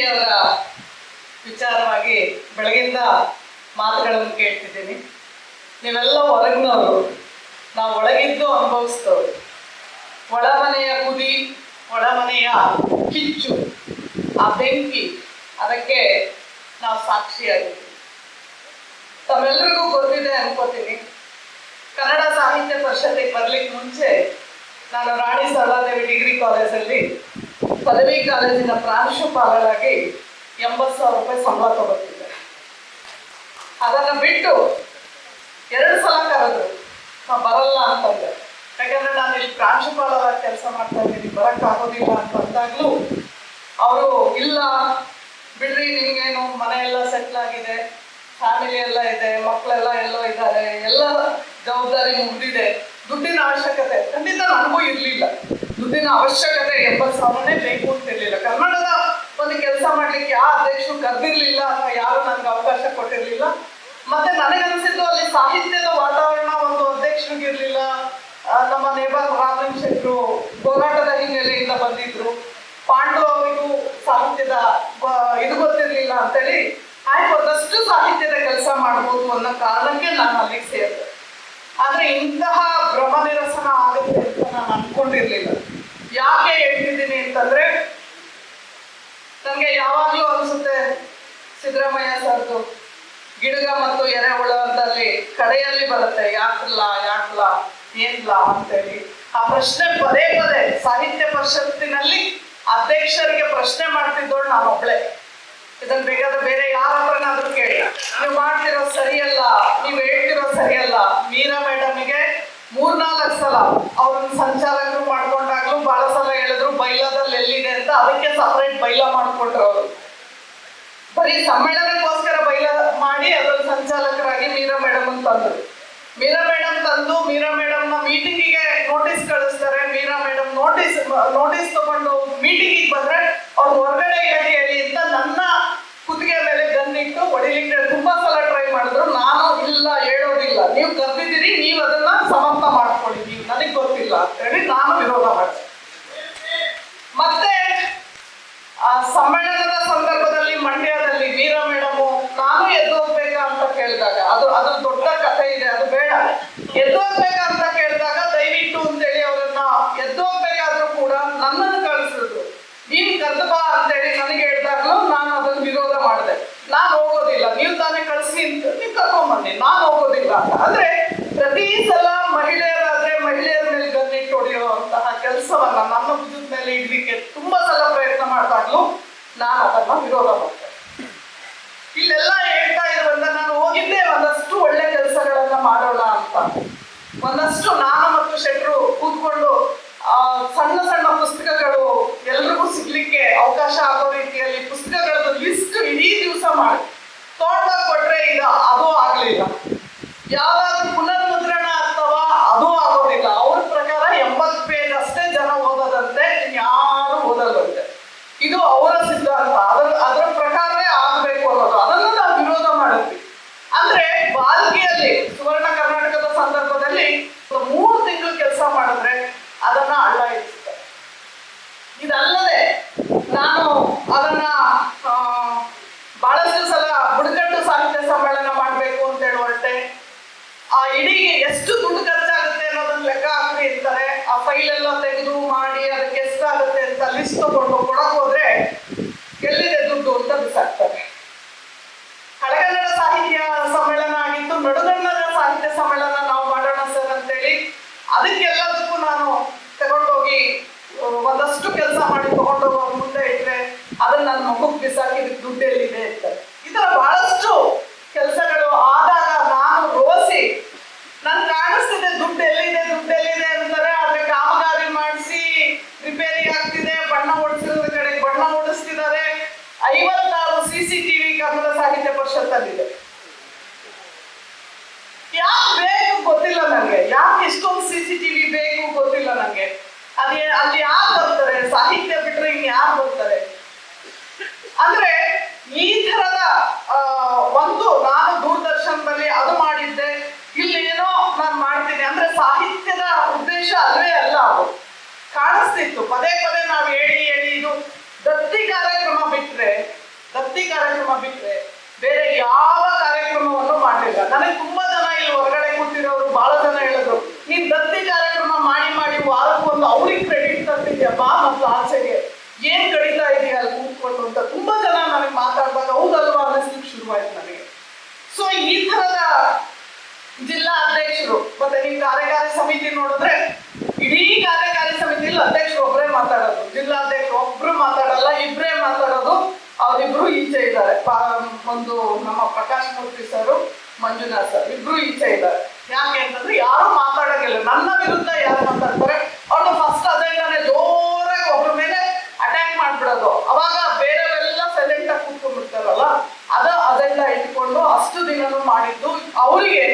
ಅವರ ವಿಚಾರವಾಗಿ ಬೆಳಗಿಂದ ಮಾತುಗಳನ್ನು ಕೇಳ್ತಿದ್ದೀನಿ. ನೀವೆಲ್ಲ ಹೊರಗಿನವರು, ನಾವು ಒಳಗಿದ್ದು ಅನುಭವಿಸ್ತವ್ರು ಒಳಮನೆಯ ಕುದಿ ಒಳಮನೆಯ ಕಿಚ್ಚು, ಆ ಬೆಂಕಿ, ಅದಕ್ಕೆ ನಾವು ಸಾಕ್ಷಿಯಾಗಿದ್ದೀವಿ. ತಮ್ಮೆಲ್ಲರಿಗೂ ಗೊತ್ತಿದೆ ಅನ್ಕೋತೀನಿ. ಕನ್ನಡ ಸಾಹಿತ್ಯ ಪರಿಷತ್ತಿಗೆ ಬರ್ಲಿಕ್ಕೆ ಮುಂಚೆ ನಾನು ರಾಣಿ ಸರಳಾದೇವಿ ಡಿಗ್ರಿ ಕಾಲೇಜಲ್ಲಿ ಪದವಿ ಕಾಲೇಜಿನ ಪ್ರಾಂಶುಪಾಲರಾಗಿ ಎಂಬತ್ತು ಸಾವಿರ ರೂಪಾಯಿ ಸಂಬಳ ತಗೋತಿದ್ದೆ ಅದನ್ನು ಬಿಟ್ಟು ಎರಡು ಸಲ ಕರೆದ್ರು, ನಾ ಬರಲ್ಲ ಅಂತಂದೆ ಯಾಕಂದ್ರೆ ನಾನು ಇಲ್ಲಿ ಪ್ರಾಂಶುಪಾಲರಾಗಿ ಕೆಲಸ ಮಾಡ್ತಾ ಇದ್ದೀನಿ ಬರೋಕ್ಕಾಗೋದಿಲ್ಲ ಅಂತ ಅಂದಾಗಲೂ ಅವರು, ಇಲ್ಲ, ಬಿಡ್ರಿ, ನಿಮಗೇನು, ಮನೆ ಎಲ್ಲ ಸೆಟ್ಲ್ ಆಗಿದೆ ಫ್ಯಾಮಿಲಿ ಎಲ್ಲ ಇದೆ ಮಕ್ಕಳೆಲ್ಲ ಎಲ್ಲೋ ಇದ್ದಾರೆ, ಎಲ್ಲ ಜವಾಬ್ದಾರಿ ಮುಗಿದಿದೆ, ದುಡ್ಡಿನ ಅವಶ್ಯಕತೆ. ಖಂಡಿತ ನನಗೂ ಇರಲಿಲ್ಲ. ದುಡ್ಡಿನ ಅವಶ್ಯಕತೆ ಎಂಬತ್ತು ಸಾವಿರನೇ ಬೇಕು ಅಂತ ಇರಲಿಲ್ಲ. ಕನ್ನಡದ ಒಂದು ಕೆಲಸ ಮಾಡ್ಲಿಕ್ಕೆ ಯಾವ ಅಧ್ಯಕ್ಷರು ಕರೆದಿರ್ಲಿಲ್ಲ ಅಥವಾ ಯಾರು ನನಗೆ ಅವಕಾಶ ಕೊಟ್ಟಿರ್ಲಿಲ್ಲ. ಮತ್ತೆ ನನಗನ್ಸಿದ್ದು ಅಲ್ಲಿ ಸಾಹಿತ್ಯದ ವಾತಾವರಣ ಒಂದು ಅಧ್ಯಕ್ಷರಿಗೆ ಇರಲಿಲ್ಲ. ನಮ್ಮ ನೇಬರ್ ರಾಜನ್ ಶೆಟ್ರು ಹೋರಾಟದ ಹಿನ್ನೆಲೆಯಿಂದ ಬಂದಿದ್ರು. ಪಾಂಡು ಅವರಿಗೂ ಸಾಹಿತ್ಯದ ಇದು ಗೊತ್ತಿರಲಿಲ್ಲ ಅಂತೇಳಿ ಆಯ್ತು, ಒಂದಷ್ಟು ಸಾಹಿತ್ಯದ ಕೆಲಸ ಮಾಡ್ಬೋದು ಅನ್ನೋ ಕಾರಣಕ್ಕೆ ನಾನು ಅಲ್ಲಿಗೆ ಸೇರಿದೆ. ಆದ್ರೆ ಇಂತಹ ಭ್ರಮ ನಿರಸನ ಆಗುತ್ತೆ ಅಂತ ನಾನು ಅನ್ಕೊಂಡಿರ್ಲಿಲ್ಲ ಯಾಕೆ ಹೇಳ್ತಿದ್ದೀನಿ ಅಂತಂದ್ರೆ ನನಗೆ ಯಾವಾಗಲೂ ಅನ್ಸುತ್ತೆ ಸಿದ್ದರಾಮಯ್ಯ ಸರ್ದು ಗಿಡಗ ಮತ್ತು ಎರೆಹುಳದಲ್ಲಿ ಕಡೆಯಲ್ಲಿ ಬರುತ್ತೆ ಯಾಕಲ್ಲ ಯಾಕಲ್ಲ ಏನ್ಲ? ಅಂತೇಳಿ. ಆ ಪ್ರಶ್ನೆ ಪದೇ ಪದೇ ಸಾಹಿತ್ಯ ಪರಿಷತ್ತಿನಲ್ಲಿ ಅಧ್ಯಕ್ಷರಿಗೆ ಪ್ರಶ್ನೆ ಮಾಡ್ತಿದ್ದೋಳು ನಾನು ಒಬ್ಳೆ. ಇದನ್ನ ಬೇಕಾದ್ರೆ ಬೇರೆ ಯಾರ ಕೇಳಿ. ನೀವು ಮಾಡ್ತಿರೋ ಸರಿಯಲ್ಲ, ನೀವು ಹೇಳ್ತಿರೋ ಸರಿಯಲ್ಲ. ಮೀರಾ ಮೇಡಮ್ಗೆ ಮೂರ್ನಾಲ್ಕು ಸಲ ಅವ್ರನ್ನ ಸಂಚಾಲಕರು ಮಾಡ್ಕೊಂಡಾಗ್ಲೂ ಬಹಳ ಸಲ ಹೇಳಿದ್ರು, ಬೈಲಾದಲ್ಲಿ ಎಲ್ಲಿದೆ ಅಂತ ಅದಕ್ಕೆ ಸಪರೇಟ್ ಬೈಲಾ ಮಾಡ್ಕೊಂಡ್ರು ಅವರು. ಬರೀ ಸಮ್ಮೇಳನಕ್ಕೋಸ್ಕರ ಬೈಲ ಮಾಡಿ ಅದ್ರಲ್ಲಿ ಸಂಚಾಲಕರಾಗಿ ಮೀರಾ ಮೇಡಮ್ ತಂದ್ರು ಮೀರಾ ಮೇಡಮ್ ತಂದು, ಮೀರಾ ಮೇಡಮ್ನ ಮೀಟಿಂಗಿಗೆ ನೋಟಿಸ್ ಕಳಿಸ್ತಾರೆ. ಮೀರಾ ಮೇಡಮ್ ನೋಟಿಸ್ ನೋಟಿಸ್ ತಗೊಂಡು ಮೀಟಿಂಗಿಗೆ ಬಂದ್ರೆ ಅವ್ರು ಹೊರಗಡೆ ಇರಕ್ಕೆ ಹೇಳಿ ಅಂತ ನನ್ನ ಕುತ್ತಿಗೆ ಮೇಲೆ ಗನ್ನಿಟ್ಟು ಹೊಡಿಲಿಕ್ಕೆ ತುಂಬಾ ಸಲ ಟ್ರೈ ಮಾಡಿದ್ರು. ನಾನು ಇಲ್ಲ, ಹೇಳೋದಿಲ್ಲ. ನೀವು ಕರೆದಿದ್ದೀರಿ, ನೀವು ಅದನ್ನ ಸಮರ್ಥ ಮಾಡ್ಕೊಳ್ಳಿ. ನೀವು ನನಗೆ ಗೊತ್ತಿಲ್ಲ ಅಂತ ಹೇಳಿ ನಾನು ವಿರೋಧ ಮಾಡಿದೆ. ಮತ್ತೆ ಆ ಸಮ್ಮೇಳನದ ಸಂದರ್ಭದಲ್ಲಿ ಮಂಡ್ಯದಲ್ಲಿ ವೀರ ಮೇಡಮ್ ನಾನು ಎದ್ದು ಹೋಗ್ಬೇಕಾ ಅಂತ ಕೇಳಿದಾಗ, ಅದು ಅದು ದೊಡ್ಡ ಕಥೆ ಇದೆ, ಅದು ಬೇಡ. ಎದ್ದು ಹೋಗ್ಬೇಕಾ ಅಂತ ಕೇಳಿದಾಗ ದಯವಿಟ್ಟು ಅಂತೇಳಿ ಅವರನ್ನ ಎದ್ದು ಹೋಗ್ಬೇಕಾದ್ರೂ ಕೂಡ ನನ್ನನ್ನು ಕಳಿಸಿದ್ರು. ನೀನ್ ಕರೆದು ಬಾ ಅಂತೇಳಿ ನನಗೆ ಹೇಳಿದಾಗಲೂ ನಾನು ಅದನ್ನು ವಿರೋಧ ಮಾಡಿದೆ. ನಾನು ಹೋಗೋದಿಲ್ಲ, ನೀವು ತಾನೇ ಕಳಿಸಿ ಅಂತ ನೀವು ಕರ್ಕೊಂಡ್ಬನ್ನಿ ನಾನು ಹೋಗೋದಿಲ್ಲ ಅಂತ. ಅಂದ್ರೆ ಪ್ರತಿ ಸಲ ಮಹಿಳೆಯರಾದ್ರೆ ಮಹಿಳೆಯರ ಮೇಲೆ ಗನ್ನಿಟ್ಟು ಹೊಡೆಯುವಂತಹ ಕೆಲಸವನ್ನ ನನ್ನ ಭುಜದ ಮೇಲೆ ಇಡ್ಲಿಕ್ಕೆ ತುಂಬಾ ಸಲ ಮಾಡಿದಾಗ್ಲೂ ನಾನು ಅದನ್ನ ವಿರೋಧ ಮಾಡ್ತೇನೆ ಇಲ್ಲೆಲ್ಲ ಹೇಳ್ತಾ ಇರುವಂತ ನಾನು ಹೋಗಿದ್ದೆ ಒಂದಷ್ಟು ಒಳ್ಳೆ ಕೆಲಸಗಳನ್ನ ಮಾಡೋಣ ಅಂತ. ಒಂದಷ್ಟು ನಾನು ಮತ್ತು ಶೆಟ್ರು ಕೂತ್ಕೊಂಡು ಆ, ಸಣ್ಣ ಸಣ್ಣ ಪುಸ್ತಕಗಳು ಎಲ್ರಿಗೂ ಸಿಗ್ಲಿಕ್ಕೆ ಅವಕಾಶ ಆಗೋ ರೀತಿಯಲ್ಲಿ ಪುಸ್ತಕಗಳದ್ದು ಲಿಸ್ಟ್ ಇಡೀ ದಿವಸ ಮಾಡಿ ತಗೊಂಡೋಗಿ ಕೊಟ್ರೆ ಈಗ ಅದು ಆಗ್ಲಿಲ್ಲ. ಯಾವಾಗ ಪುನರ್ಮುದ್ರಣ ಅಥವಾ ಅದು ಆಗೋದಿಲ್ಲ. ಅವ್ರ ಪ್ರಕಾರ ಎಂಬತ್ತು ಪೇಜ್ ಅಷ್ಟೇ ಜನ ಓದೋದಂತೆ ಯಾರು ಓದಲ್ವಂತೆ ಇದು ಅವರ ಸಿದ್ಧಾಂತ. ಅದರ ಅದರ ಪ್ರಕಾರವೇ ಆಗಬೇಕು ಅನ್ನೋದು. ಅದನ್ನು ನಾವು ವಿರೋಧ ಮಾಡಿದ್ವಿ ಅಂದ್ರೆ ಬಾಲ್ಕಿಯಲ್ಲಿ ಸುವರ್ಣ ಕರ್ನಾಟಕದ ಸಂದರ್ಭದಲ್ಲಿ ಮೂರು ತಿಂಗಳು ಕೆಲಸ ಮಾಡಿದ್ರೆ ಅದನ್ನ ಅಳ್ಳ ಇದಲ್ಲದೆ ನಾನು ಅದನ್ನ ಬಹಳಷ್ಟು ಸಲ ಬುಡಕಟ್ಟು ಸಾಹಿತ್ಯ ಸಮ್ಮೇಳನ ಮಾಡಬೇಕು ಅಂತ ಹೇಳಿ ಹೊರಟೆ ಆ ಇಡೀ ಎಷ್ಟು ದುಡ್ಡು ಖರ್ಚಾಗುತ್ತೆ ಅನ್ನೋದನ್ನ ಲೆಕ್ಕ ಹಾಕ್ರಿ ಇರ್ತಾರೆ ಆ ಫೈಲ್ ಎಲ್ಲ ತೆಗೆದು ಮಾಡಿ, ಅದಕ್ಕೆ ಎಷ್ಟಾಗುತ್ತೆ ಅಂತ ಲಿಸ್ಟ್ ತಗೊಂಡು ಕೊಡಕ್ ಹೋದ್ರೆ ಎಲ್ಲಿದೆ ದುಡ್ಡು ಅಂತ ಬಿಸಾಕ್ತಾರೆ ಹಳೆಗನ್ನಡ ಸಾಹಿತ್ಯ ಸಮ್ಮೇಳನ ಸಾಹಿತ್ಯ ಸಮ್ಮೇಳನ ನಾವು ಮಾಡೋಣ ಸರ್ ಅಂತೇಳಿ. ಅದಕ್ಕೆಲ್ಲದಕ್ಕೂ ನಾನು ತಗೊಂಡೋಗಿ ಒಂದಷ್ಟು ಕೆಲಸ ಮಾಡಿ ತಗೊಂಡೋಗಿ ಮುಂದೆ ಇಟ್ರೆ ಅದನ್ನ ನನ್ನ ಮಗುಗ್ ಬಿಸಾಕಿ ಇದಕ್ಕೆ ದುಡ್ಡು ಎಲ್ಲಿದೆ ಅಂತ ಈ ತರ ಬಹಳಷ್ಟು ಕೆಲಸಗಳು ಆದಾಗ ನಾನು ರೋಸಿ ನನ್ ಕಾಣಿಸ್ತಿದೆ ದುಡ್ಡು ಎಲ್ಲಿದೆ ದುಡ್ಡು ಎಲ್ಲಿದೆ ಅಂತಾರೆ ಆದ್ರೆ ಕಾಮಗಾರಿ ಮಾಡಿಸಿ ವರ್ಷದಲ್ಲಿದೆ ಯಾಕೆ ಬೇಕು ಗೊತ್ತಿಲ್ಲ ನನಗೆ ಯಾಕೆ ಇಷ್ಟೊಂದು ಸಿ ಸಿ ಟಿವಿ ಬೇಕು ಗೊತ್ತಿಲ್ಲ ನನಗೆ ಅದೇ ಅಲ್ಲಿ ಯಾರು ಬರ್ತಾರೆ ಸಾಹಿತ್ಯ ಬಿಟ್ರೆ ಇನ್ ಯಾರು ಬರ್ತಾರೆ ಅಂದ್ರೆ ಈ ತರದ ಆ, ಒಂದು ನಾನು ದೂರದರ್ಶನದಲ್ಲಿ ಅದು ಮಾಡಿದ್ದೆ ಇಲ್ಲಿ ಏನೋ ನಾನು ಮಾಡ್ತೀನಿ ಅಂದ್ರೆ ಸಾಹಿತ್ಯದ ಉದ್ದೇಶ ಅಲ್ವೇ ಅಲ್ಲ ಅದು. ಕಾಣಿಸ್ತಿತ್ತು. ಪದೇ ಪದೇ ನಾವು ಹೇಳಿ ಹೇಳಿ ಇದು ದತ್ತಿ ಕಾರ್ಯಕ್ರಮ ಬಿಟ್ರೆ, ದತ್ತಿ ಕಾರ್ಯಕ್ರಮ ಬಿಟ್ರೆ ಬೇರೆ ಯಾವ ಕಾರ್ಯಕ್ರಮವನ್ನು ಮಾಡಲಿಲ್ಲ. ನನಗೆ ತುಂಬಾ ಜನ ಇಲ್ಲಿ ಹೊರಗಡೆ ಕೂತಿರೋರು, ಬಹಳ ಜನ ಹೇಳಿದ್ರು, ನೀನ್ ದತ್ತಿ ಕಾರ್ಯಕ್ರಮ ಮಾಡಿ ಮಾಡಿ ವಾರಕ್ಕೂ ಒಂದು ಅವ್ರಿಗೆ ಕ್ರೆಡಿಟ್ ತರ್ತಿದ್ಯಪ್ಪ ಮತ್ತು ಆಚೆಗೆ. ಏನ್ ಕಡಿತಾ ಇದೆಯಾ ಅಲ್ಲಿ ಕೂತ್ಕೊಂಡು ಅಂತ ತುಂಬಾ ಜನ ನನಗೆ ಮಾತಾಡಿದಾಗ, ಹೌದಲ್ವಾ ಅನ್ನಿಸ್ಲಿಕ್ಕೆ ಶುರುವಾಯ್ತು ನನಗೆ. ಸೊ ಈ ತರದ ಜಿಲ್ಲಾ ಅಧ್ಯಕ್ಷರು ಮತ್ತೆ ನೀವು ಕಾರ್ಯಕಾರಿ ಸಮಿತಿ ನೋಡಿದ್ರೆ ಇಡೀ ಕಾರ್ಯಕಾರಿ ಸಮಿತಿಯಲ್ಲಿ ಅಧ್ಯಕ್ಷ ಒಬ್ಬರೇ ಮಾತಾಡೋದು. ಜಿಲ್ಲಾಧ್ಯಕ್ಷ ಒಬ್ರು ಮಾತಾಡಲ್ಲ ಇಬ್ಬರೇ ಮಾತಾಡೋದು. ಅವರಿಬ್ರು ಈಚೆ ಇದ್ದಾರೆ. ಒಂದು ನಮ್ಮ ಪ್ರಕಾಶ್ ಮೂರ್ತಿ ಸರ್, ಮಂಜುನಾಥ್ ಸರ್, ಇಬ್ರು ಈಚೆ ಇದ್ದಾರೆ. ಯಾಕೆ ಅಂತಂದ್ರೆ ಯಾರು ಮಾತಾಡೋಕ್ಕಿಲ್ಲ ನನ್ನ ವಿರುದ್ಧ ಯಾರು ಮಾತಾಡ್ತಾರೆ? ಅವ್ರನ್ನ ಫಸ್ಟ್ ಅದೇನೇ ಜೋರಾಗಿ ಒಬ್ಬರ ಮೇಲೆ ಅಟ್ಯಾಕ್ ಮಾಡ್ಬಿಡೋದು. ಅವಾಗ ಬೇರೆಯವರೆಲ್ಲ ಸೈಲೆಂಟ್ ಆಗಿ ಕೂತ್ಕೊಂಡ್ಬಿಡ್ತಾರಲ್ಲ, ಅದ ಅದೆಲ್ಲ ಇಟ್ಕೊಂಡು ಅಷ್ಟು ದಿನನೂ ಮಾಡಿದ್ದು. ಅವರಿಗೆ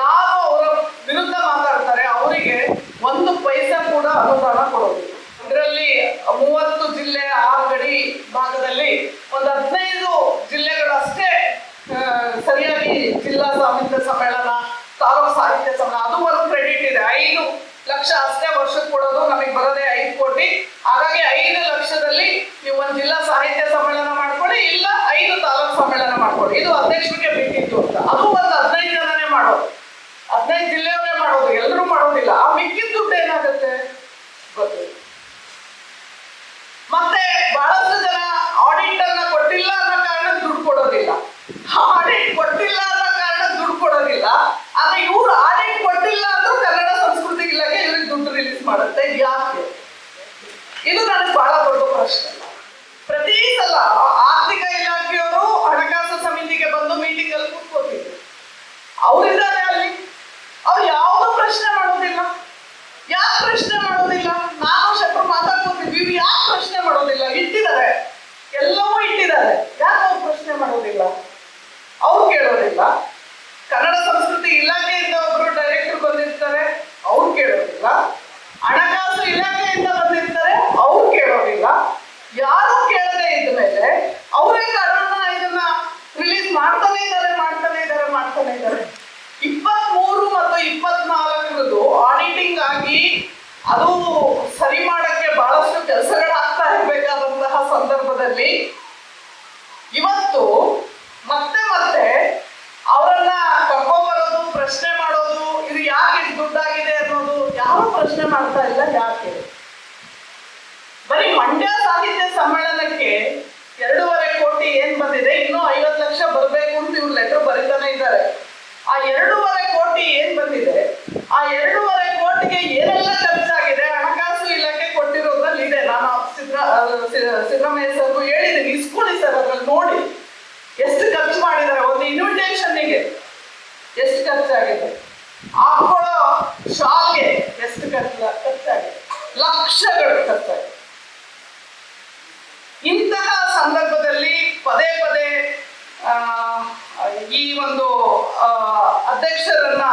ಯಾರು ಅವರ ವಿರುದ್ಧ ಮಾತಾಡ್ತಾರೆ, ಅವರಿಗೆ ಒಂದು ಪೈಸೆ ಕೂಡ ಅನುದಾನ ಕೊಡೋದಿಲ್ಲ ಇದರಲ್ಲಿ ಮೂವತ್ತು ಜಿಲ್ಲೆ ಆರು ಗಡಿ ಭಾಗದಲ್ಲಿ ಒಂದು ಹದಿನೈದು ಜಿಲ್ಲೆಗಳಷ್ಟೇ ಆ, ಸರಿಯಾಗಿ ಜಿಲ್ಲಾ ಸಾಹಿತ್ಯ ಸಮ್ಮೇಳನ ತಾಲೂಕು ಸಾಹಿತ್ಯ ಸಮ್ಮೇಳನ ಅದು ಒಂದು ಕ್ರೆಡಿಟ್ ಇದೆ ಐದು ಲಕ್ಷ ಅಷ್ಟೇ ವರ್ಷಕ್ಕೆ ಕೊಡೋದು ನಮಗೆ ಬರೋದೇ ಐದು ಕೋಟಿ ಹಾಗಾಗಿ ಐದು ಲಕ್ಷದಲ್ಲಿ ನೀವು ಒಂದು ಜಿಲ್ಲಾ ಸಾಹಿತ್ಯ ಸಮ್ಮೇಳನ ಮಾಡ್ಕೊಳ್ಳಿ ಇಲ್ಲ ಐದು ತಾಲೂಕು ಸಮ್ಮೇಳನ ಮಾಡ್ಕೊಳ್ಳಿ ಇದು ಅಧ್ಯಕ್ಷರಿಗೆ ಬೇಕಿತ್ತು ಅಂತ ಅದು ಒಂದು ಹದಿನೈದು ಜನನೇ ಮಾಡೋದು ಹದಿನೈದು ಜಿಲ್ಲೆಯವರೇ ಮಾಡೋದು ಎಲ್ಲರೂ ಮಾಡೋದಿಲ್ಲ ಆ ಮಿಕ್ಕಿದ ದುಡ್ಡು ಏನಾಗುತ್ತೆ ಗೊತ್ತಿಲ್ಲ ಮತ್ತೆ ಬಹಳಷ್ಟು ಜನ ಆಡಿಟ್ ಅನ್ನ ಕೊಟ್ಟಿಲ್ಲ ಅನ್ನೋ ಕಾರಣ ದುಡ್ಡು ಕೊಡೋದಿಲ್ಲ. ಆಡಿಟ್ ಕೊಟ್ಟಿಲ್ಲ ಅನ್ನೋ ಕಾರಣ ದುಡ್ಡು ಕೊಡೋದಿಲ್ಲ. ಆದ್ರೆ ಇವ್ರು ಆಡಿಟ್ ಕೊಟ್ಟಿಲ್ಲ ಅಂದ್ರೂ ಕನ್ನಡ ಸಂಸ್ಕೃತಿ ಇಲಾಖೆ ಇವ್ರಿಗೆ ದುಡ್ಡು ರಿಲೀಸ್ ಮಾಡುತ್ತೆ. ಯಾಕೆ? ಇದು ನನಗೆ ಬಹಳ ದೊಡ್ಡ ಪ್ರಶ್ನೆ. ಪ್ರತಿ ಸಲ ಆರ್ಥಿಕ ಇಲಾಖೆಯವರು ಹಣಕಾಸು ಸಮಿತಿಗೆ ಬಂದು ಮೀಟಿಂಗ್ ಅಲ್ಲಿ ಕೂತ್ಕೋತಿದ್ರು ಅವರಿದ್ದಾರೆ ಅಲ್ಲಿ. ಅವ್ರು ಯಾವುದೂ ಪ್ರಶ್ನೆ ಮಾಡೋದಿಲ್ಲ. ಯಾಕೆ ಪ್ರಶ್ನೆ ಮಾಡೋದಿಲ್ಲ? ನಾನು ಶತ್ರು ಇವ್ರು ಯಾಕೆ ಪ್ರಶ್ನೆ ಮಾಡೋದಿಲ್ಲ? ಇಟ್ಟಿದ್ದಾರೆ. ಎಲ್ಲವೂ ಇಟ್ಟಿದ್ದಾರೆ. ಅವ್ರು ಮಾಡೋದಿಲ್ಲ ಅವ್ರು ಕೇಳೋದಿಲ್ಲ. ಕನ್ನಡ ಸಂಸ್ಕೃತಿ ಇಲಾಖೆಯಿಂದ ಒಬ್ರು ಡೈರೆಕ್ಟರ್ ಬಂದಿರ್ತಾರೆ, ಅವ್ರು ಕೇಳೋದಿಲ್ಲ. ಹಣಕಾಸು ಇಲಾಖೆಯಿಂದ ಬಂದಿರ್ತಾರೆ, ಅವ್ರು ಕೇಳೋದಿಲ್ಲ. ಯಾರು ಕೇಳದೆ ಇದ್ದ ಮೇಲೆ ಅವರೇ ಕಾರಣ ಇದನ್ನ ರಿಲೀಸ್ ಮಾಡ್ತಾನೆ ಇದ್ದಾರೆ ಮಾಡ್ತಾನೆ ಇದ್ದಾರೆ ಮಾಡ್ತಾನೆ ಇದ್ದಾರೆ. ಇಪ್ಪತ್ಮೂರು ಮತ್ತು ಇಪ್ಪತ್ನಾಲ್ಕರದು ಆಡಿಟಿಂಗ್ ಆಗಿ ಅದು ಸರಿ ಮಾಡಕ್ಕೆ ಬಹಳಷ್ಟು ಕೆಲಸಗಳಾಗ್ತಾ ಇರಬೇಕಾದಂತಹ ಸಂದರ್ಭದಲ್ಲಿ ಇವತ್ತು ಮತ್ತೆ ಮತ್ತೆ ಅವರನ್ನ ಕರ್ಕೊಂಬರೋದು, ಪ್ರಶ್ನೆ ಮಾಡೋದು, ಇದು ಯಾಕೆ ಇದು ದುಡ್ಡಾಗಿದೆ ಅನ್ನೋದು ಯಾರು ಪ್ರಶ್ನೆ ಮಾಡ್ತಾ ಇಲ್ಲ, ಯಾಕೆ? ಬರೀ ಮಂಡ್ಯ ಸಾಹಿತ್ಯ ಸಮ್ಮೇಳನಕ್ಕೆ ಎರಡೂವರೆ ಕೋಟಿ ಏನ್ ಬಂದಿದೆ, ಇನ್ನೂ ಐವತ್ತು ಲಕ್ಷ ಬರಬೇಕು ಅಂತ ಇವ್ರು ಲೆಟರ್ ಬರೀತಾನೆ ಇದ್ದಾರೆ. ಆ ಎರಡೂವರೆ ಕೋಟಿ ಏನ್ ಬಂದಿದೆ, ಆ ಎರಡೂವರೆ ಕೋಟಿಗೆ ಏನೆಲ್ಲ ಖರ್ಚಾಗಿದೆ ಹಣಕಾಸು ಇಲಾಖೆ ಕೊಟ್ಟಿರೋದ್ರಲ್ಲಿ ಇದೆ ನಾನು ಸಿದ್ರ ಸಿ- ಸಿದ್ದರಾಮಯ್ಯ ಸರ್ಗೂ ಹೇಳಿದ್ದೀನಿ ಇಸ್ಕೊಳ್ಳಿ ಸರ್ ಅದ್ರಲ್ಲಿ ನೋಡಿ. ಎಷ್ಟು ಖರ್ಚು ಮಾಡಿದ್ದಾರೆ, ಒಂದು ಇನ್ವಿಟೇಷನ್ಗೆ ಎಷ್ಟು ಖರ್ಚಾಗಿದೆ? ಹಾಕೊಳ್ಳೋ ಶಾಲ್ಗೆ ಎಷ್ಟು ಖರ್ಚು, ಖರ್ಚಾಗಿದೆ? ಲಕ್ಷಗಳು ಖರ್ಚಾಗಿದೆ. ಇಂತಹ ಸಂದರ್ಭದಲ್ಲಿ ಪದೇ ಪದೇ ಈ ಒಂದು ಅಧ್ಯಕ್ಷರನ್ನ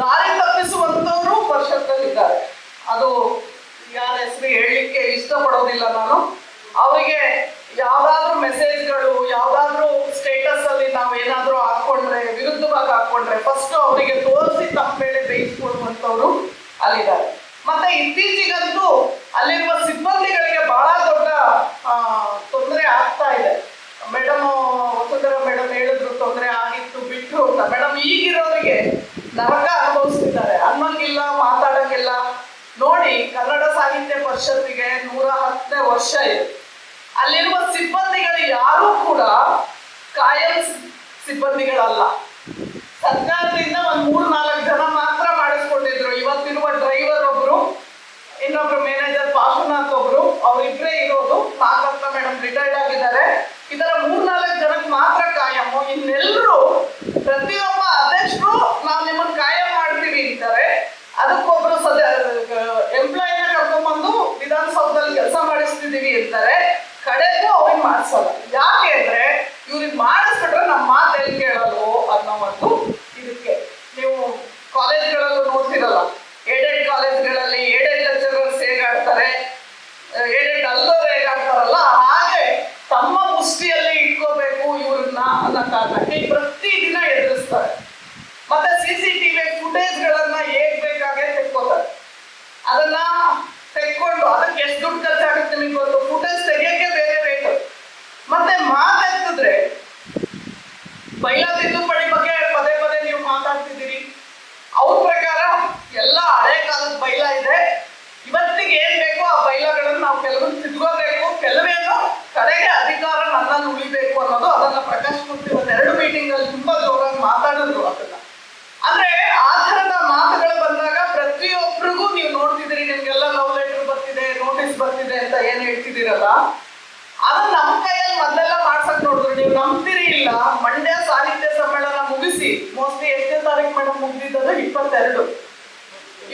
ದಾರಿ ತಪ್ಪಿಸುವಂತವರು ಪರಿಷತ್ತಲ್ಲಿದ್ದಾರೆ ಅದು ಹೆಸರು ಹೇಳಲಿಕ್ಕೆ ಇಷ್ಟಪಡೋದಿಲ್ಲ ನಾನು. ಅವರಿಗೆ ಯಾವ್ದಾದ್ರು ಮೆಸೇಜ್ಗಳು ಯಾವ್ದಾದ್ರು ಸ್ಟೇಟಸ್ ಅಲ್ಲಿ ನಾವು ಏನಾದ್ರೂ ಹಾಕೊಂಡ್ರೆ, ವಿರುದ್ಧವಾಗಿ ಹಾಕೊಂಡ್ರೆ ಫಸ್ಟ್ ಅವರಿಗೆ ತೋರಿಸಿ ತಮ್ಮ ಮೇಲೆ ಬೇಯಿಸ್ಕೊಳ್ಳುವಂತವ್ರು ಅಲ್ಲಿದ್ದಾರೆ. ಮತ್ತೆ ಇತ್ತೀಚೆಗಂತೂ ಅಲ್ಲಿರುವ ಸಿಬ್ಬಂದಿಗಳಿಗೆ ಬಹಳ ದೊಡ್ಡ ತೊಂದರೆ ಆಗ್ತಾ ಇದೆ. ಮೇಡಮ್ ವಸುಂಧರ ಮೇಡಮ್ ಹೇಳಿದ್ರು, ತೊಂದರೆ ಆಗಿತ್ತು ಬಿಟ್ಟು ಅಂತ. ಮೇಡಮ್ ಈಗಿರೋರಿಗೆ ನರಕ ಅನುಭವಿಸ್ತಿದ್ದಾರೆ. ಅನ್ನೋಂಗಿಲ್ಲ ಮಾತಾಡಂಗಿಲ್ಲ. ನೋಡಿ ಕನ್ನಡ ಸಾಹಿತ್ಯ ಪರಿಷತ್ತಿಗೆ ನೂರ ಹತ್ತನೇ ವರ್ಷ ಇದೆ. ಅಲ್ಲಿರುವ ಸಿಬ್ಬಂದಿಗಳು ಯಾರು ಕೂಡ ಕಾಯಂ ಸಿಬ್ಬಂದಿಗಳಲ್ಲ. ಸರ್ಕಾರದಿಂದ ಒಂದ್ ಮೂರ್ ನಾಲ್ಕು ಜನ ಮಾತ್ರ ಮಾಡಿಸ್ಕೊಂಡಿದ್ರು. ಇವತ್ತಿರುವ ಡ್ರೈವರ್ ಒಬ್ರು, ಇನ್ನೊಬ್ರು ಮ್ಯಾನೇಜರ್ ಪಾಶುನಾಥ್ ಒಬ್ರು, ಅವ್ರಿಬ್ರೇ ಇರೋದು ನಾಗರತ್ನ ಮೇಡಮ್ ರಿಟೈರ್ಡ್ ಆಗಿದ್ದಾರೆ. ಇದರ ಮೂರ್ನಾಲ್ಕು ಜನಕ್ಕೆ ಮಾತ್ರ ಕಾಯಂ. ಇನ್ನೆಲ್ಲರೂ ಪ್ರತಿಯೊಬ್ಬ ಅಧ್ಯಕ್ಷರು ನಾವು ನಿಮ್ಮನ್ನ ಕಾಯಂ ಮಾಡ್ತೀವಿ ಅಂತಾರೆ ಅದಕ್ಕೊಬ್ರು ಸದ ಎಂಪ್ಲಾಯಿನ ಕರ್ಕೊಂಡ್ಬಂದು ವಿಧಾನಸೌಧದಲ್ಲಿ ಕೆಲಸ ಮಾಡಿಸ್ತಿದೀವಿ ಅಂತಾರೆ ಕಡೆಗೂ ಅವ್ರಿಗೆ ಮಾಡಿಸಲ್ಲ ಯಾಕೆ ಅಂದ್ರೆ ಇವ್ರಿಗೆ ಮಾಡಿಸ್ಬಿಟ್ರೆ ನಮ್ಮ ಮಾತು ತೆಕ್ಕೊಂಡು ಅದಕ್ಕೆ ಎಷ್ಟು ದುಡ್ಡು ಖರ್ಚಾಗುತ್ತೆ ನಿಮ್ಗೆ ಗೊತ್ತು ಫುಟೇಜ್ ತೆಗಿಯೋಕೆ ಬೇರೆ ರೇಟ್ ಮತ್ತೆ ಮಾತಾಡ್ತಿದ್ರೆ ಬೈಲ ತಿದ್ದುಪಡಿ ಬಗ್ಗೆ ಪದೇ ಪದೇ ನೀವು ಮಾತಾಡ್ತಿದ್ದೀರಿ ಅವ್ರ ಪ್ರಕಾರ ಎಲ್ಲ ಹಳೆ ಕಾಲದ ಬೈಲ ಇದೆ ಇವತ್ತಿಗೆ ಏನ್ ಬೇಕೋ ಆ ಬೈಲಗಳನ್ನು ನಾವು ಕೆಲವೊಂದು ತಿದ್ಕೋಬೇಕು ಕೆಲವೇನು ಕಡೆಗೆ ಅಧಿಕಾರ ನನ್ನಲ್ಲಿ ಉಳಿಬೇಕು ಅನ್ನೋದು ಅದನ್ನ ಪ್ರಕಾಶ್ ಮೂರ್ತಿ ಅಲ್ಲಿ ತುಂಬಾ ಜೋರಾಗಿ ಮಾತಾಡಿದ್ರು ಅದನ್ನ ಅಂದ್ರೆ ಆ ಥರದ ಮಾತುಗಳು ಬಂದಾಗ ಪ್ರತಿಯೊಬ್ಬರಿಗೂ ನೀವು ನೋಡ್ತಿದ್ದೀರಿ, ನಿಮ್ಗೆಲ್ಲ ಲವ್ ಲೆಟರ್ ಬರ್ತಿದೆ ನೋಟಿಸ್ ಬರ್ತಿದೆ ಅಂತ ಏನು ಹೇಳ್ತಿದ್ದೀರಲ್ಲ? ಅದನ್ನ ನಮ್ಮ ಕೈಯಲ್ಲಿ ಮೊದಲೆಲ್ಲ ಮಾಡ್ಸಕ್ ನೋಡಿದ್ರು. ನೀವು ನಂಬ್ತಿರಿ ಇಲ್ಲ, ಮಂಡ್ಯ ಸಾಹಿತ್ಯ ಸಮ್ಮೇಳನ ಮುಗಿಸಿ ಮೋಸ್ಟ್ಲಿ ಎಷ್ಟನೇ ತಾರೀಕು ಮೇಡಮ್ ಮುಗಿದಿದ್ದು ಇಪ್ಪತ್ತೆರಡು.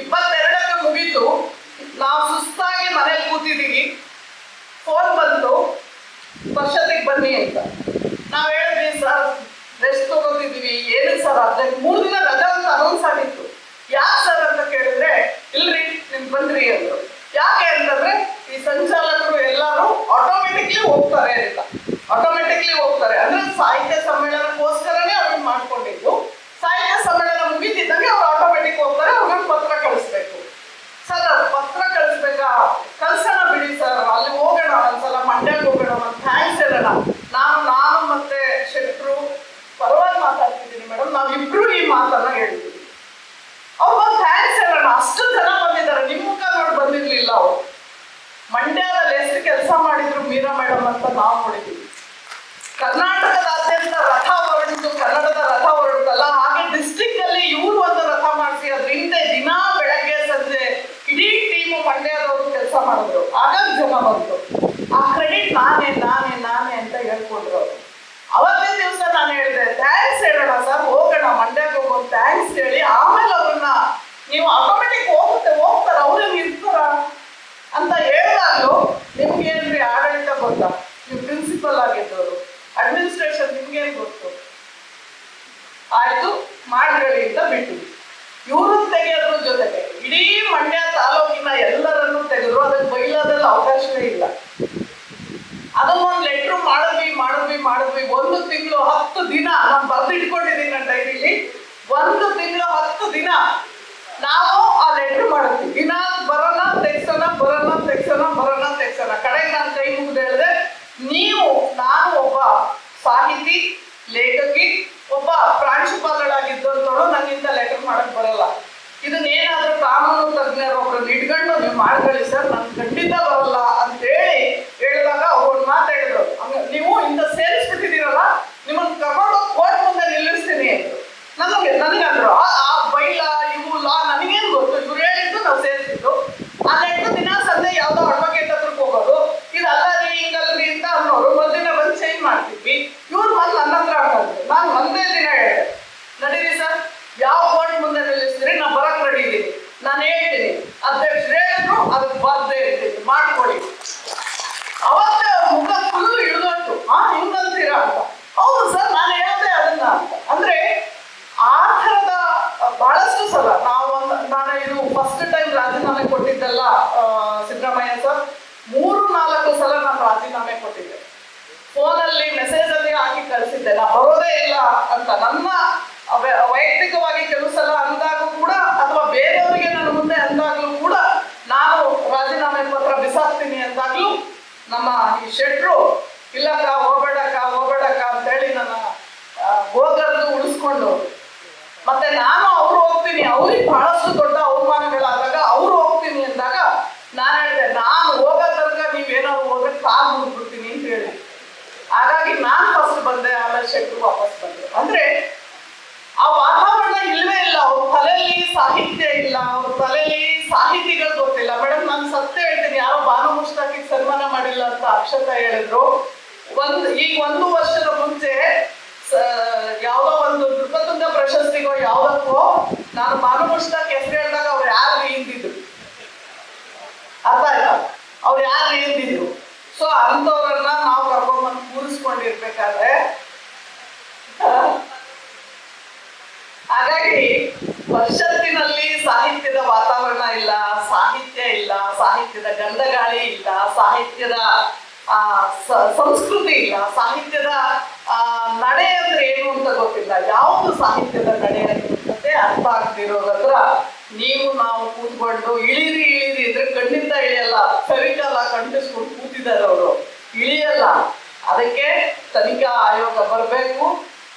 ಇಪ್ಪತ್ತೆರಡಕ್ಕೆ ಮುಗೀತು. ನಾವು ಸುಸ್ತಾಗಿ ಮನೇಲಿ ಕೂತಿದ್ದೀವಿ. ಫೋನ್ ಬಂತು. ವರ್ಷದಿಗೆ ಬನ್ನಿ ಅಂತ. ನಾವು ಹೇಳಿದ್ವಿ, ಸರ್ ರೆಸ್ಟ್ ತಗೋತಿದೀವಿ ಏನು ಸರ್ ಅದಕ್ಕೆ ಮೂರು ದಿನ ರಜಾ ಅಂತ ಅನೌನ್ಸ್ ಆಗಿತ್ತು. ಯಾಕೆ ಸರ್ ಅಂತ ಕೇಳಿದ್ರೆ, ಇಲ್ರಿ ನಿಮ್ ಬಂದ್ರಿ ಅಂದ್ರು. ಯಾಕೆ ಅಂತಂದ್ರೆ, ಈ ಸಂಚಾಲಕರು ಎಲ್ಲರೂ ಆಟೋಮೆಟಿಕ್ಲಿ ಹೋಗ್ತಾರೆ ಅಂತ. ಆಟೋಮೆಟಿಕ್ಲಿ ಹೋಗ್ತಾರೆ. ಅಂದ್ರೆ ಸಾಹಿತ್ಯ ಸಮ್ಮೇಳನಕ್ಕೋಸ್ಕರನೇ ಅವ್ರಿಗೆ ಮಾಡ್ಕೊಂಡಿದ್ದು. ಸಾಹಿತ್ಯ ಸಮ್ಮೇಳನ ಮುಗಿತಿದ್ದಂಗೆ ಅವ್ರು ಆಟೋಮೆಟಿಕ್ ಹೋಗ್ತಾರೆ ಅವ್ರಿಗೆ ಪತ್ರ ಕಳಿಸ್ಬೇಕು. ಸರ್ ಪತ್ರ ಕಳಿಸ್ಬೇಕಾ? ಕಳ್ಸೋಣ ಬಿಡಿ ಸರ್ ಅಲ್ಲಿ ಹೋಗೋಣ ಒಂದ್ಸಲ, ಮಂಡ್ಯಕ್ಕೆ ಹೋಗೋಣ ಥ್ಯಾಂಕ್ಸ್ ಹೇಳೋಣ ನಾನು ನಾನು ಮತ್ತೆ ಶೆಟ್ರು ಪರವಾಗಿ ಮಾತಾಡ್ತಿದ್ದೀನಿ ಮೇಡಮ್ ನಾವಿಬ್ರು ಈ ಮಾತನ್ನ ಹೇಳಿದ್ರು. ಅವ್ರು ಥ್ಯಾಂಕ್ಸ್ ಹೇಳೋಣ ಅಷ್ಟು ಜನ ಬಂದಿದ್ದಾರೆ. ನಿಮ್ಮ ಮುಖ ನೋಡಿ ಬಂದಿರ್ಲಿಲ್ಲ ಅವ್ರು. ಮಂಡ್ಯದಲ್ಲಿ ಎಷ್ಟು ಕೆಲಸ ಮಾಡಿದ್ರು ಮೀರಾ ಮೇಡಮ್ ಅಂತ ನಾವು ನೋಡಿದ್ದೀವಿ. ಕರ್ನಾಟಕದಾದ್ಯಂತ ರಥ ಹೊರಡಿತು ಕನ್ನಡದ ರಥ ಹೊರಡುತ್ತಲ್ಲ ಹಾಗೆ ಡಿಸ್ಟ್ರಿಕ್ಟ್ ಅಲ್ಲಿ ಇವ್ರು ಒಂದು ರಥ ಮಾಡಿಸಿ ಅದ್ರ ಹಿಂದೆ ದಿನಾ ಬೆಳಗ್ಗೆ ಸಂಜೆ ಇಡೀ ಟೀಮ್ ಮಂಡ್ಯದವರು ಕೆಲಸ ಮಾಡಿದ್ರು ಆಗ ಜನ ಬಂತು ಆ ಕ್ರೆಡಿಟ್ ನಾನೇ ನಾನೇ ನಾನೇ ಅಂತ ಹೇಳ್ಕೊಂಡ್ರು ಅವ್ರು. ಅವತ್ತೇ ದಿವಸ ನಾನು ಹೇಳಿದೆ ಥ್ಯಾಂಕ್ಸ್ ಹೇಳೋಣ ಸರ್ ಹೋಗೋಣ ಮಂಡ್ಯಕ್ಕೆ ಹೋಗೋಣ ಥ್ಯಾಂಕ್ಸ್ ಹೇಳಿ ಆಮೇಲೆ ಅವ್ರನ್ನ ನೀವು ಆಟೋಮೆಟಿಕ್ ಹೋಗುತ್ತೆ ಹೋಗ್ತಾರ ಅವ್ರೇನು ಇರ್ತಾರ ಅಂತ ಹೇಳಿದಾಗಲೂ ನಿಮ್ಗೇನ್ರಿ ಆಡಳಿತ ಗೊತ್ತಾ ನೀವು ಪ್ರಿನ್ಸಿಪಲ್ ಆಗಿದ್ದವರು ಅಡ್ಮಿನಿಸ್ಟ್ರೇಷನ್ ನಿಮ್ಗೇನು ಗೊತ್ತು ಆಯ್ತು ಮಾಡ್ಕೊಳ್ಳಿ ಅಂತ ಬಿಟ್ಟು ಇವರು ತೆಗೆಯೋದ್ರ ಜೊತೆಗೆ ಇಡೀ ಮಂಡ್ಯ ತಾಲೂಕಿನ ಎಲ್ಲರನ್ನು ತೆಗೆದ್ರು ಅದಕ್ಕೆ ಬೈಲಾದಲ್ಲಿ ಅವಕಾಶವೇ ಇಲ್ಲ. ಅದನ್ನೊಂದು ಲೆಟ್ರ್ ಮಾಡಿದ್ವಿ ಮಾಡಿದ್ವಿ ಮಾಡಿದ್ವಿ. ಒಂದು ತಿಂಗಳು ಹತ್ತು ದಿನ ನಾನು ಬರೆದಿಟ್ಕೊಂಡಿದ್ದೀನಿ ನನ್ನ ಡೈರಿಲಿ ಒಂದು ತಿಂಗಳು ಹತ್ತು ದಿನ ನಾವು ಆ ಲೆಟ್ರ್ ಮಾಡಿದ್ವಿ. ದಿನ ಬರೋಣ ತೆಗ್ಸೋಣ ಬರೋಣ ತೆಗ್ಸೋಣ ಬರೋಣ ತೆಗ್ಸೋಣ ಕಡೆಗೆ ನಾನು ಕೈ ಮುಗಿದು ಹೇಳಿದೆ, ನೀವು, ನಾನು ಒಬ್ಬ ಸಾಹಿತಿ, ಲೇಖಕಿ, ಒಬ್ಬ ಪ್ರಾಂಶುಪಾಲಳಾಗಿದ್ದಂತೋಳು ನನ್ನಿಂದ ಲೆಟರ್ ಮಾಡಕ್ ಬರಲ್ಲ. ಇದನ್ನೇನಾದ್ರೂ ಕಾನೂನು ತಜ್ಞರು ಒಬ್ರನ್ನ ಇಟ್ಕೊಂಡು ನೀವು ಮಾಡ್ಕೊಳ್ಳಿ ಸರ್ ನಾನು ಖಂಡಿತ ಬರಲ್ಲ ಅಂತ ಹೇಳಿ ಹೇಳಿದಾಗ ಅವ್ರು ಒಂದು ಮಾತು ಹೇಳಿದ್ರು ಹಂಗ ನೀವು ಇಂಥ ಸೇರಿಸ್ಬಿಟ್ಟಿದ್ದೀರಲ್ಲ ನಿಮ್ಮನ್ನ ಕರ್ಕೊಂಡು ಕೋರ್ಟ್ ಮುಂದೆ ನಿಲ್ಲಿಸ್ತೀನಿ ಅಂದ್ರು ನನಗೆ ನನಗಂದ್ರು ಆ ಆ ಬೈಲ ಇವು ಲಾ ನನಗೇನು ಗೊತ್ತು ಇವ್ರು ಹೇಳಿದ್ದು ನಾವು ಸೇರಿಸಿದ್ದು ಆ ಲೆಕ್ಕ ದಿನ ಸಂಜೆ ಯಾವ್ದೋ ಅಡ್ವೊಕೇಟ್ ಹತ್ರಕ್ಕೆ ಹೋಗೋದು ಇದಲ್ಲ ರೀ ಹಿಂಗಲ್ರಿ ಅಂತ ಅನ್ನೋರು ಮರುದಿನ ಬಂದು ಚೇಂಜ್ ಮಾಡ್ತಿದ್ವಿ ಇವ್ರು ಬಂದು ನನ್ನ ಹತ್ರ ಅನ್ನೋದು ನಾನು ಒಂದೇ ದಿನ ಹೇಳಿದೆ ನಡೀರಿ ಸರ್ ಯಾವ ಕೋರ್ಟ್ ಮುಂದೆ ನಿಲ್ಲಿಸ್ತೀರಿ ನಾ ಬರಕ್ ರೆಡಿ ಇದ್ದೀನಿ ನಾನು ಹೇಳ್ತೀನಿ ಅಧ್ಯಕ್ಷರು ಹೇಳಿದ್ರು ಅದಕ್ಕೆ ಬರ್ದೇ ಇರ್ತೀನಿ ಮಾಡ್ಕೊಡಿ ಅವತ್ತೇ ಅವ್ರ ಮುಖ ಫುಲ್ಲು ಇಳಿದೋಯ್ತು ಹಾ ಹಿಂಗಂತೀರಾ ಅಂತ ಹೌದು ಸರ್ ನಾನು ಹೇಳ್ದೆ ಅದನ್ನ ಅಂತ ಅಂದ್ರೆ ಆ ಥರದ ಬಹಳಷ್ಟು ಸಲ ನಾವು ಒಂದು ನಾನು ಇದು ಫಸ್ಟ್ ಟೈಮ್ ರಾಜೀನಾಮೆ ಕೊಟ್ಟಿದ್ದೆಲ್ಲ ಆ, ಸಿದ್ದರಾಮಯ್ಯ ಸರ್ ಮೂರು ನಾಲ್ಕು ಸಲ ನಾನು ರಾಜೀನಾಮೆ ಕೊಟ್ಟಿದ್ದೆ ಫೋನಲ್ಲಿ ಮೆಸೇಜ್ ಅಲ್ಲಿ ಹಾಕಿ ಕಳಿಸಿದ್ದೆ ನಾ ಬರೋದೇ ಇಲ್ಲ ಅಂತ ನನ್ನ ವ್ಯ- ವೈಯಕ್ತಿಕವಾಗಿ ಕೆಲವು ಸಲ ಅಂದಾಗೂ ಕೂಡ ಅಥವಾ ಬೇರೆಯವರಿಗೆ ನನ್ನ ಮುಂದೆ ಅಂದಾಗ್ಲೂ ಕೂಡ ನಾನು ರಾಜೀನಾಮೆ ಪತ್ರ ಬಿಸಾಕ್ತೀನಿ ಅಂದಾಗ್ಲೂ ನಮ್ಮ ಈ ಶೆಟ್ರು ಇಲ್ಲಕ್ಕ ಹೋಗ್ಬೇಡಕ್ಕ ಹೋಗ್ಬೇಡಕ್ಕ ಅಂತ ಹೇಳಿ ನನ್ನ ಹೋಗರ್ದು ಉಳಿಸ್ಕೊಂಡು, ಮತ್ತೆ ನಾನು ಅವ್ರು ಹೋಗ್ತೀನಿ, ಅವ್ರಿಗೆ ಬಹಳಷ್ಟು ದೊಡ್ಡ ಅವಮಾನಗಳಾದಾಗ ಅವ್ರು ಹೋಗ್ತೀನಿ ಅಂದಾಗ ನಾನು ಹೇಳಿದೆ, ನಾನು ಹೋಗೋ ತನಕ ನೀವೇನಾದ್ರು ಹೋಗಕ್ಕೆ ಕಾಲ್ ಮುಗಿದ್ಬಿಡ್ತೀನಿ ಅಂತ ಹೇಳಿ. ಹಾಗಾಗಿ ನಾನು ಫಸ್ಟ್ ಬಂದೆ, ಆಮೇಲೆ ಶೆಟ್ರು ವಾಪಸ್ ಬಂದೆ ಅಂದ್ರೆ ಆ ವಾತಾವರಣ ಇಲ್ವೇ ಇಲ್ಲ, ಅವ್ರ ತಲೆಯಲ್ಲಿ ಸಾಹಿತ್ಯ ಇಲ್ಲ, ಅವ್ರ ತಲೆಯಲ್ಲಿ ಸಾಹಿತಿಗಳು ಗೊತ್ತಿಲ್ಲ. ಮೇಡಮ್, ನಾನು ಸತ್ಯ ಹೇಳ್ತೀನಿ. ಯಾರೋ ಬಾನು ಮುಷ್ಟಾಕಿ ಸನ್ಮಾನ ಮಾಡಿಲ್ಲ ಅಂತ ಅಕ್ಷತ ಹೇಳಿದ್ರು. ಒಂದು, ಈಗ ಒಂದು ವರ್ಷದ ಮುಂಚೆ ಯಾವ್ದೋ ಒಂದು ನೃಪತುಂಗ ಪ್ರಶಸ್ತಿಗೋ ಯಾವ್ದಕ್ಕೋ, ನಾನು ಬಾನು ಮುಷ್ತಾಕ್ ಹೆಸರು ಹೇಳಿದಾಗ ಅವ್ರು ಯಾರು ಹಿಂದಿದ್ರು ಅರ್ಥ ಆಯ್ತಾ ಅವ್ರು ಯಾರು ಹಿಂದಿದ್ರು ಸೊ ಅಂಥವ್ರನ್ನ ನಾವು ಕರ್ಕೊಂಡ್ಬಂದು ಕೂರಿಸ್ಕೊಂಡಿರ್ಬೇಕಾದ್ರೆ ಆ, ಹಾಗಾಗಿ ಪರಿಷತ್ತಿನಲ್ಲಿ ಸಾಹಿತ್ಯದ ವಾತಾವರಣ ಇಲ್ಲ ಸಾಹಿತ್ಯ ಇಲ್ಲ ಸಾಹಿತ್ಯದ ಗಂಧಗಾಳಿ ಇಲ್ಲ, ಸಾಹಿತ್ಯದ ಸಂಸ್ಕೃತಿ ಇಲ್ಲ, ಸಾಹಿತ್ಯದ ನಡೆ ಅಂದ್ರೆ ಏನು ಅಂತ ಗೊತ್ತಿಲ್ಲ. ಯಾವುದು ಸಾಹಿತ್ಯದ ನಡೆ ಅಂತ ಅರ್ಥ ಆಗ್ತಿರೋದ್ರ ನೀವು ನಾವು ಕೂತ್ಕೊಂಡು ಇಳಿರಿ ಇಳಿರಿ ಅಂದ್ರೆ ಕಣ್ಣಿಂದ ಇಳಿಯಲ್ಲ. ಫೆವಿಕಾಲ ಕಂಡಿಸ್ಕೊಂಡು ಕೂತಿದ್ದಾರೆ ಅವರು. ಇಳಿಯಲ್ಲ. ಅದಕ್ಕೆ ತನಿಖಾ ಆಯೋಗ ಬರಬೇಕು.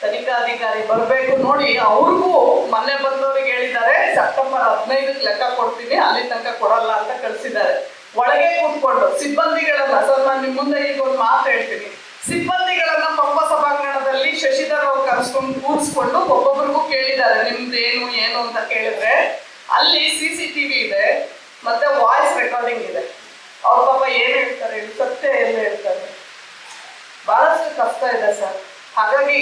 ತನಿಖಾಧಿಕಾರಿ ಬರಬೇಕು ನೋಡಿ, ಅವ್ರಿಗೂ ಮೊನ್ನೆ ಬಂದವರಿಗೆ ಹೇಳಿದ್ದಾರೆ, ಸೆಪ್ಟೆಂಬರ್ ಹದಿನೈದಕ್ಕೆ ಲೆಕ್ಕ ಕೊಡ್ತೀನಿ, ಅಲ್ಲಿ ತನಕ ಕೊಡಲ್ಲ ಅಂತ ಕಳಿಸಿದ್ದಾರೆ. ಒಳಗೆ ಕೂತ್ಕೊಂಡು ಸಿಬ್ಬಂದಿಗಳನ್ನ, ಸರ್, ನಾನು ನಿಮ್ಮ ಮುಂದೆ ಈಗ ಒಂದು ಮಾತು ಹೇಳ್ತೀನಿ. ಸಿಬ್ಬಂದಿಗಳನ್ನ ಪಂಪ ಸಭಾಂಗಣದಲ್ಲಿ ಶಶಿಧರ್ ಅವ್ರು ಕರೆಸ್ಕೊಂಡು ಕೂರಿಸ್ಕೊಂಡು ಒಬ್ಬೊಬ್ರಿಗೂ ಕೇಳಿದ್ದಾರೆ, ನಿಮ್ದು ಏನು ಏನು ಅಂತ ಕೇಳಿದ್ರೆ, ಅಲ್ಲಿ ಸಿ ಸಿ ಟಿವಿ ಇದೆ, ಮತ್ತೆ ವಾಯ್ಸ್ ರೆಕಾರ್ಡಿಂಗ್ ಇದೆ. ಅವ್ರ ಪಾಪ ಏನ್ ಹೇಳ್ತಾರೆ? ಹೇಳಿ? ಸತ್ಯ ಎಲ್ಲ ಹೇಳ್ತಾರೆ. ಬಹಳಷ್ಟು ಕಷ್ಟ ಇದೆ, ಸರ್. ಹಾಗಾಗಿ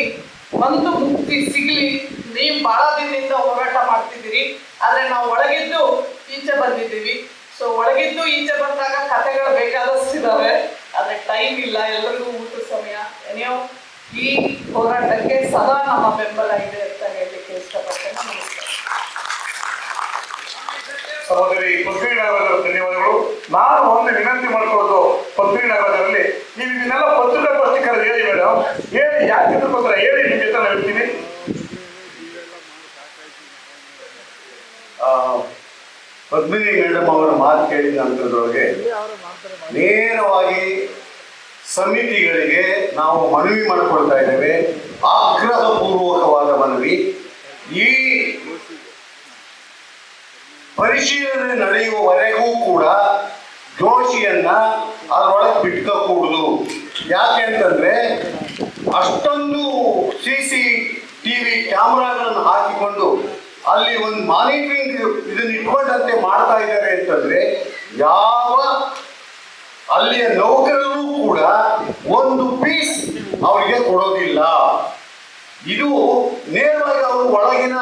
ಒಂದು ಮುಕ್ತಿ ಸಿಗ್ಲಿ, ನೀವು ಬಹಳ ದಿನದಿಂದ ಹೋರಾಟ ಮಾಡ್ತಿದ್ದೀರಿ, ಆದ್ರೆ ನಾವು ಒಳಗಿದ್ದು ಈಚೆ ಬಂದಿದ್ದೀವಿ. ಸೊ ಒಳಗಿದ್ದು ಈಚೆ ಬಂದಾಗ ಕಥೆಗಳು ಬೇಕಾದಷ್ಟು ಇದಾವೆ. ಆದ್ರೆ ಟೈಮ್ ಇಲ್ಲ ಎಲ್ಲರಿಗೂ ಊಟದ ಸಮಯ. ಏನೋ ಈ ಹೋರಾಟಕ್ಕೆ ಸದಾ ನಮ್ಮ ಬೆಂಬಲ ಇದೆ ಅಂತ ಹೇಳಲಿಕ್ಕೆ ಇಷ್ಟಪಡ್ತೇನೆ ನಮಸ್ಕಾರ ಸಹೋದರಿ ಪೃಥ್ವಿ ಧನ್ಯವಾದಗಳು. ನಾನು ಒಂದು ವಿನಂತಿ ಮಾಡ್ಕೊಳ್ಳೋದು ಪೃಥ್ವಿ ನಾಗರಾಜರಲ್ಲಿ ನೀವು ಇದನ್ನೆಲ್ಲ ಪತ್ರಿಕಾಗೋಷ್ಠಿ ಕರೆದು ಹೇಳಿ ಮೇಡಮ್ ಹೇಳಿ, ಯಾಕೆ ತಿಳ್ಕೊತಾರೆ ಹೇಳಿ ನಿಮ್ಮ ಜೊತೆ ಹೇಳ್ತೀನಿ. ಪದ್ಮಿನಿ ಮೇಡಮ್ ಅವರ ಮಾತು ಕೇಳಿದ ನಂತರದೊಳಗೆ ನೇರವಾಗಿ ಸಮಿತಿಗಳಿಗೆ ನಾವು ಮನವಿ ಮಾಡಿಕೊಳ್ತಾ ಇದ್ದೇವೆ. ಆಗ್ರಹಪೂರ್ವಕವಾದ ಮನವಿ. ಈ ಪರಿಶೀಲನೆ ನಡೆಯುವವರೆಗೂ ಕೂಡ ದೋಷಿಯನ್ನ ಅದರೊಳಗೆ ಬಿಟ್ಕೋಕೂಡುದು. ಯಾಕೆ ಅಂತಂದ್ರೆ, ಅಷ್ಟೊಂದು ಸಿ ಸಿ ಟಿವಿ ಕ್ಯಾಮ್ರಾಗಳನ್ನು ಹಾಕಿಕೊಂಡು ಅಲ್ಲಿ ಒಂದು ಮಾನಿಟರಿಂಗ್ ಇದನ್ನ ಇಟ್ಕೊಂಡಂತೆ ಮಾಡ್ತಾ ಇದ್ದಾರೆ ಅಂತಂದ್ರೆ, ಯಾವ ಅಲ್ಲಿಯ ನೌಕರರು ಕೂಡ ಒಂದು ಪೀಸ್ ಅವರಿಗೆ ಕೊಡೋದಿಲ್ಲ. ಇದು ನೇರವಾಗಿ ಅವರು ಒಳಗಿನ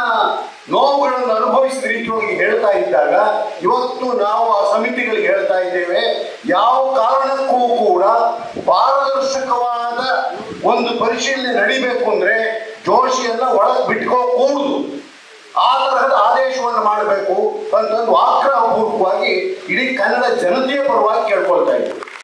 ನೋವುಗಳನ್ನು ಅನುಭವಿಸಿದ ರೀತಿಯೊಳಗೆ ಹೇಳ್ತಾ ಇದ್ದಾಗ, ಇವತ್ತು ನಾವು ಆ ಸಮಿತಿಗಳಿಗೆ ಹೇಳ್ತಾ ಇದ್ದೇವೆ, ಯಾವ ಕಾರಣಕ್ಕೂ ಕೂಡ ಪಾರದರ್ಶಕವಾದ ಒಂದು ಪರಿಶೀಲನೆ ನಡಿಬೇಕು ಅಂದ್ರೆ ಜೋಶಿಯನ್ನ ಒಳಗೆ ಬಿಟ್ಕೋಕೂಡುದು. ಆ ತರಹದ ಆದೇಶವನ್ನು ಮಾಡಬೇಕು ಅಂತಂದು ಆಕ್ರಹಪೂರ್ವಕವಾಗಿ ಇಡೀ ಕನ್ನಡ ಜನತೆಯ ಪರವಾಗಿ ಕೇಳ್ಕೊಳ್ತಾ ಇದ್ದೀವಿ.